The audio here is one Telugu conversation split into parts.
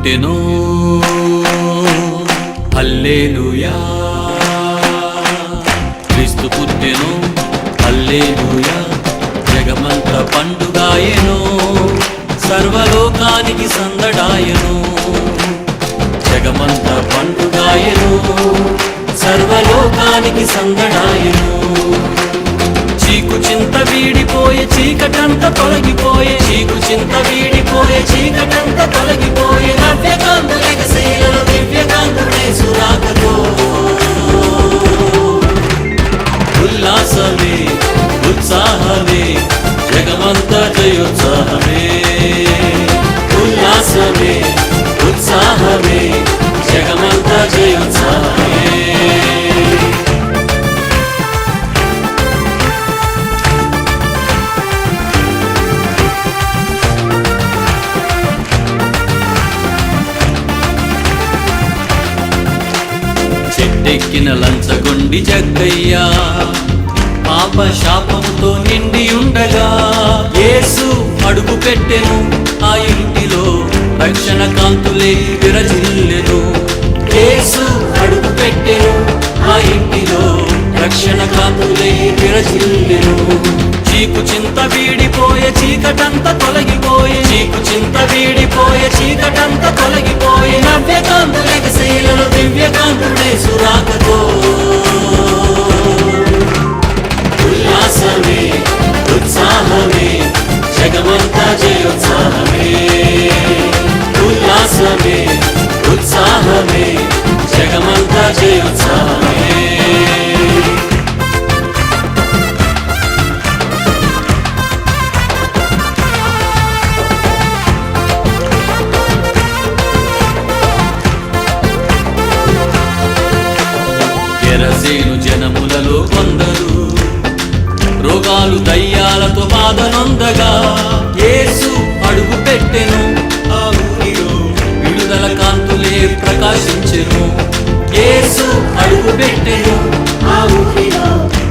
పుట్టెను. హల్లేలుయా. క్రీస్తు పుట్టెను. హల్లేలుయా. జగమంత పండుగాయను. సర్వలోకానికి సందడాయను. జగమంత పండుగాయను. సర్వలోకానికి సందడాయను. చీకు చింత వీడిపోయే చీకటంత తొలగిపోయే చీకు చింత వీడిపోయే చీకటంత తొలగిపోయే నుండి జగ్గయ్యా. పాప శాపముతో నిండి ఉండగా యేసు అడుగు పెట్టెను ఆ ఇంటిలో రక్షణ కాంతులే విరజిల్లెను. యేసు అడుగు పెట్టెను ఆ ఇంటిలో రక్షణ కాంతులే విరజిల్లెను. చీకు చింత వీడిపోయే చీకటంత తొలగిపోయే. చీకు చింత వీడిపోయే చీకటంత తొలగిపోయే. నవ్యకాంతులక ప్రకాశించెను యేసు అడుగు పెట్టెను. ఆ ఊరిలో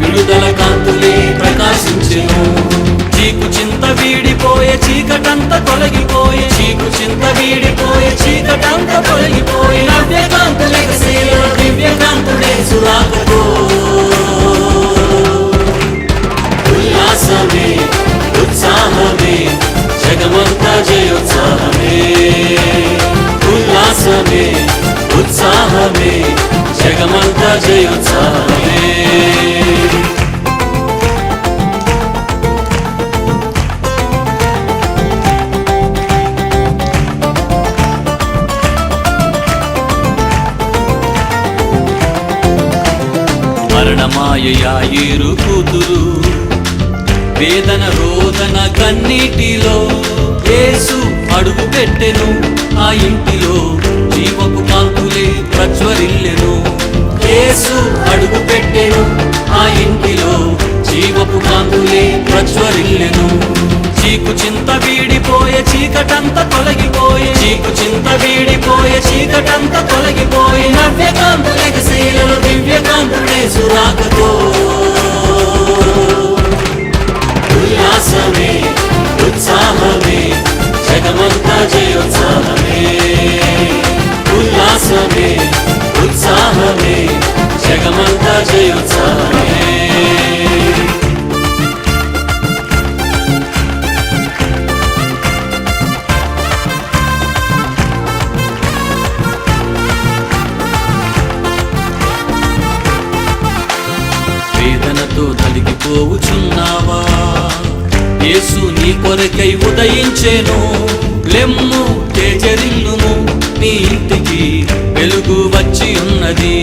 విడుదల కాంతులే ప్రకాశించెను చీకు చింత వీడిపోయే చీకటంత తొలగిపోయే. చీకు చింత వీడిపోయే చీకటంత తొలగిపోయే. జయోత్సాహమే మరణమాయ యాయిరు కూతురు వేదన రోదన కన్నీటిలో యేసు అడుగు పెట్టెను ఆ ఇంటిలో జీవపు కాంతులే ప్రజ్వరిల్లెను. యేసు అడుగు పెట్టెను. ఆ ఇంటిలో జీవపు కాంతులే ప్రజ్వరిల్లెను. చీకు చింత వీడిపోయే చీకటంత తొలగిపోయే. చీకు చింత వీడిపోయే చీకటంత తొలగిపోయే. నవ్యకాంతులక శైలలో దివ్యకాంతుడే సురాకతో ఉల్లాసమే ఉత్సాహమే జగమంతా జయోత్సాహమే జగమంతా జయోత్సవమే వేదనతో నలిగిపోవుచున్నావా యేసు నీ కొరకై ఉదయించేను లెమ్ము తేజరిల్లుము నీ ఇంటికి వెలుగు వచ్చి ఉన్నది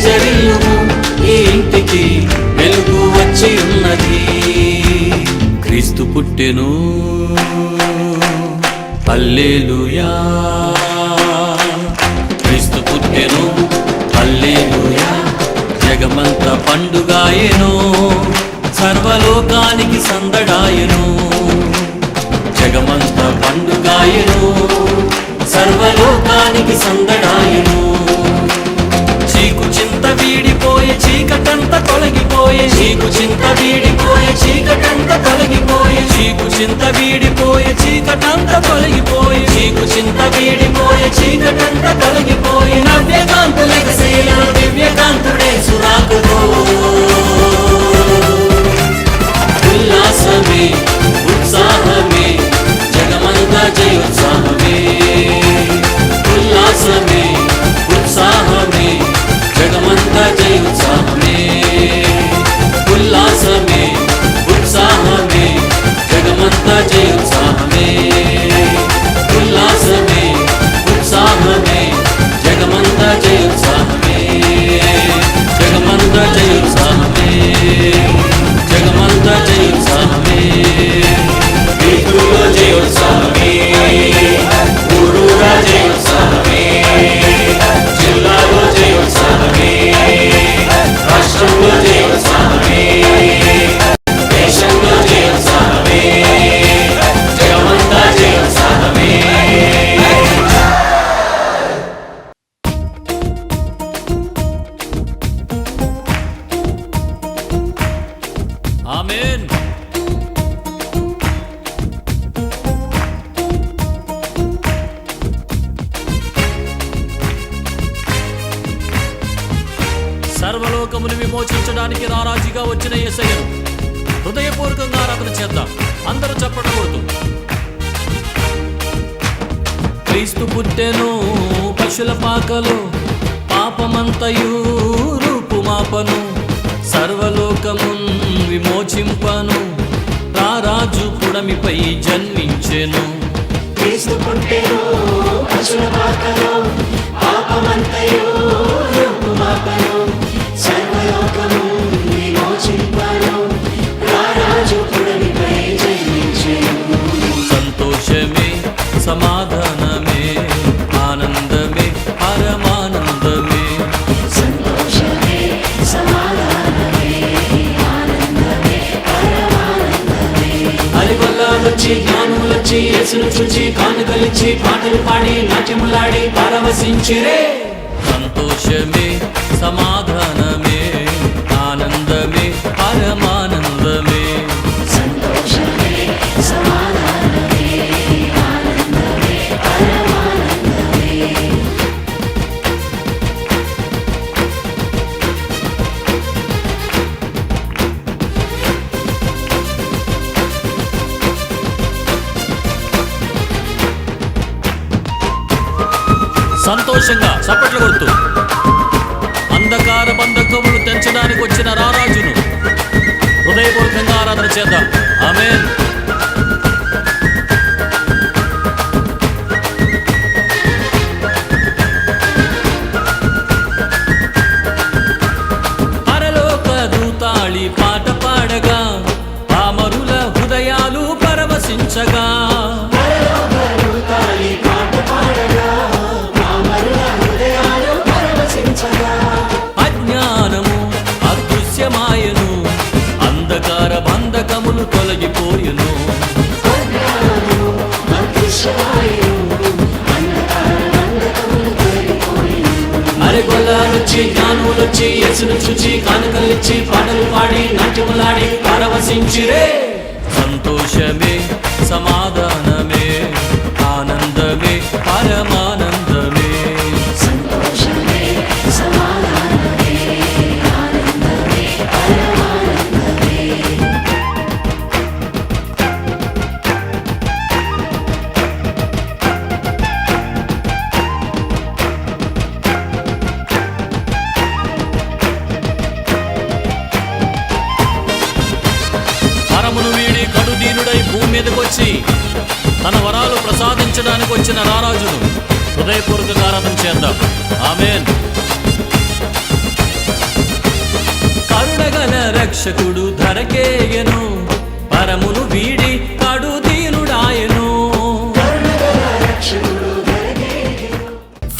జరిల్లును ఈ ఇంటికి వెలుగు వచ్చి ఉన్నది. క్రీస్తు పుట్టెను. అల్లేలుయా క్రీస్తు పుట్టెను. అల్లేలుయా జగమంత పండుగాయను. సర్వలోకానికి సందడాయను. జగమంత పండుగాయను. సర్వలోకానికి సందడాయను. చీకు వీడిపోయే చీకటంత తొలగిపోయే. చీకు చింత వీడిపోయే చీకటంత తొలగిపోయే. చీకు చింత వీడిపోయే చీకటంత తొలగిపోయే. చీకు చింత వీడిపోయే చీకటంత తొలగిపోయే. ఉల్లాసమే వచ్చిన ఏసయ్యను హృదయపూర్వకంగా ఆరాధన చేద్దాం. అందరూ చప్పట కొడుతూ. క్రీస్తు పుట్టెను పశుల పాకలు పాపమంతయు రూపుమాపను సర్వలోకమున్ విమోచింపను రారాజు పుడమిపై జన్మించెను. క్రీస్తు పుట్టెను పశుల పాకలు పాపమంతయు అరివల్లాలొచ్చి జ్ఞానములొచ్చి యేసును చూచి కానుకలిచ్చి పాటలు పాడి నాట్యములాడి పరవశించిరే. సంతోషమే సమాధానమే సంతోషంగా చప్పట్లు కొడుతూ అంధకార బంధకములు తెంచడానికి వచ్చిన రారాజును హృదయపూర్వకంగా ఆరాధన చేద్దాం. ఆమేన్. అరెగొల్లాలొచ్చి జ్ఞానులొచ్చి యేసును చూచి కానుకలిచ్చి పాటలు పాడి నాట్యములాడి పరవశించిరే సంతోషమే సమాధానమే ఆనందమే పరమా హృదయపూర్వక ఆరాధన చేద్దాం. ఆమెన్. కరుణగల రక్షకుడు ధరకేయను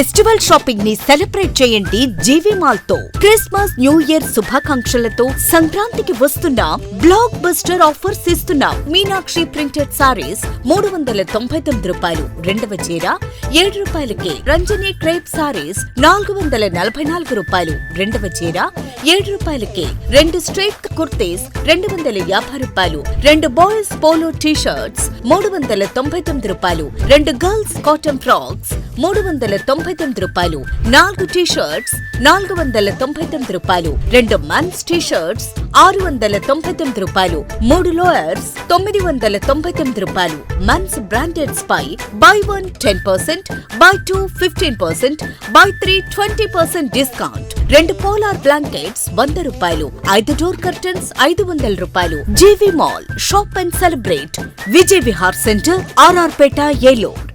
ఫెస్టివల్ షాపింగ్ని సెలబ్రేట్ చేయండి జీవి మాల్తో క్రిస్మస్ న్యూ ఇయర్ శుభాకాంక్షలతో సంక్రాంతికి వస్తున్న బ్లాక్ బస్టర్ ఆఫర్స్ ఇస్తున్నాం. మీనాక్షి ప్రింటెడ్ సారీస్ మూడు వందల తొంభై తొమ్మిది రూపాయలు రెండవ చీర ఏడు రూపాయలకి రంజని క్రేప్ సారీస్ నాలుగు వందల నలభై నాలుగు రూపాయలు రెండవ చీర ఏడు రూపాయలకి రెండు స్ట్రైట్ కుర్తీస్ రెండు వందల యాభై రూపాయలు రెండు బాయ్స్ పోలో టీ షర్ట్స్ మూడు వందల తొంభై తొమ్మిది రూపాయలు రెండు గర్ల్స్ కాటన్ ఫ్రాక్స్ మూడు వందల తొంభై తొమ్మిది రూపాయలు. నాలుగు టీ షర్ట్స్ నాలుగు వందల తొంభై తొమ్మిది రూపాయలు. రెండు మన్స్ టీ షర్ట్స్ ఆరు వందల తొంభై తొమ్మిది రూపాయలు. మూడు లోయర్స్ తొమ్మిది వందల తొంభై తొమ్మిది రూపాయలు. మన్స్ బ్రాండెడ్స్ పై buy one ten percent buy two fifteen percent buy three twenty percent discount. రెండు పోలార్ బ్లాంకెట్స్ వంద రూపాయలు. ఐదు డోర్ కర్టన్స్ ఐదు వందల రూపాయలు. GV mall shop and celebrate. Vijay Vihar center RR Peta Eluru.